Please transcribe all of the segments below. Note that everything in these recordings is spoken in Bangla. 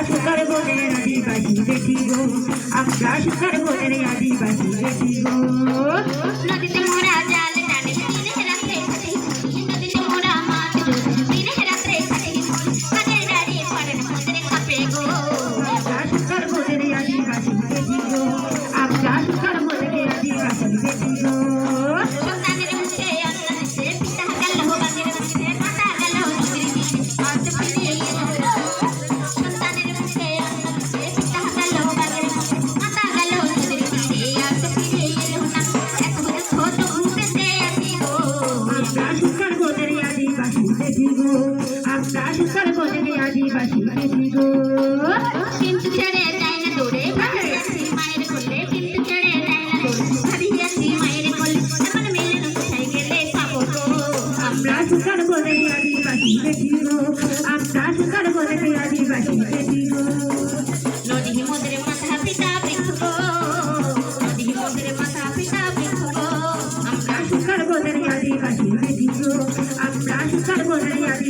সুখর বনের আদিবাসী দেখি আদিবাসী দেখি নদীতে মোরা 拿起三个手机，给伢子一把，请。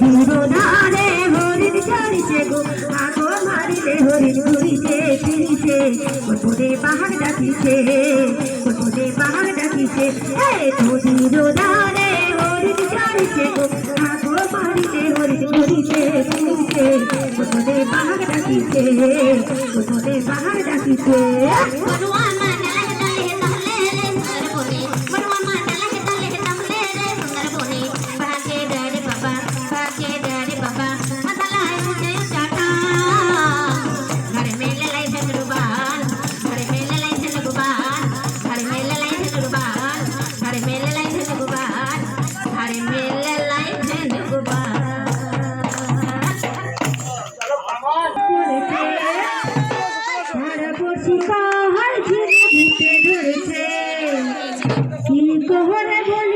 বিরোধারে হরিণ চড়িছে গো। আগো মারিলে হরিণ ঘুরিছে ফিরিছে। কতরে পাহাড় ডাকিছে কতরে পাহাড় ডাকিছে। এ তো বিরোধারে হরিণ চড়িছে গো। ডাকিছে গোবরে বল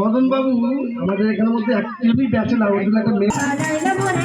মদন বাবু আমাদের এখানে মধ্যে অ্যাক্টিভই ব্যাচেলার ওর জন্য একটা মেয়ে। সাজাইলা পরে